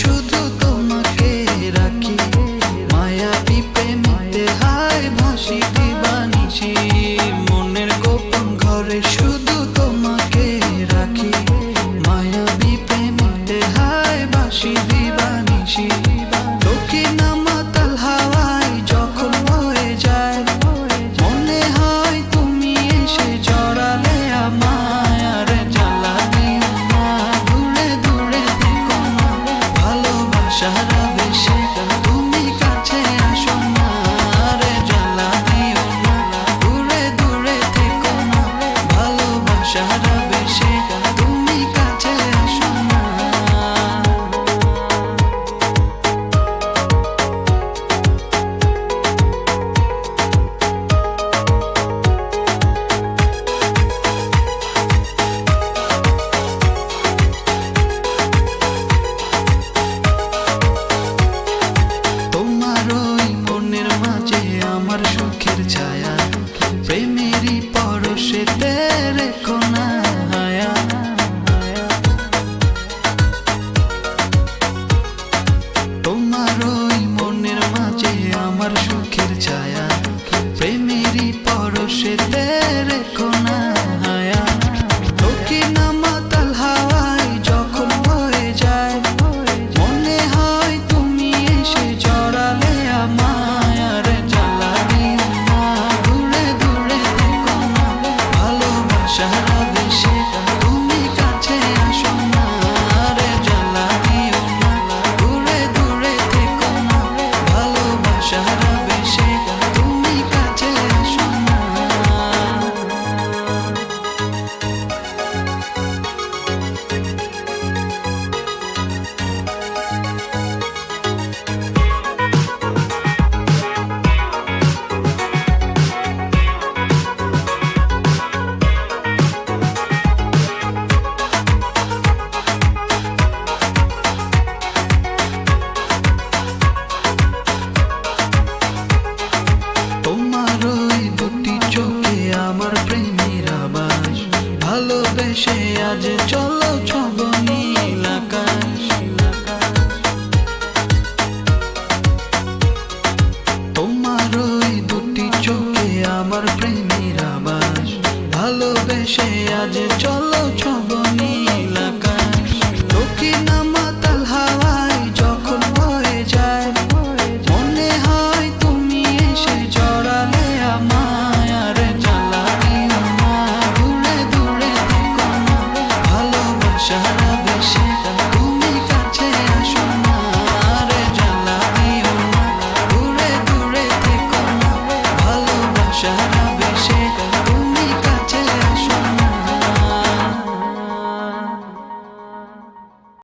শুধু তোমাকে রাখি। মায়া পিপে হায় ভাসি দিবানিছি মনের গোপন ঘরে শুধু তোমাকে রাখি। মায়া বিপে হায় ভাসি দিবানিছি should live. আজ চলো ছব নীল আকাশ। তোমার ওই দুটি চোখে আমার প্রেম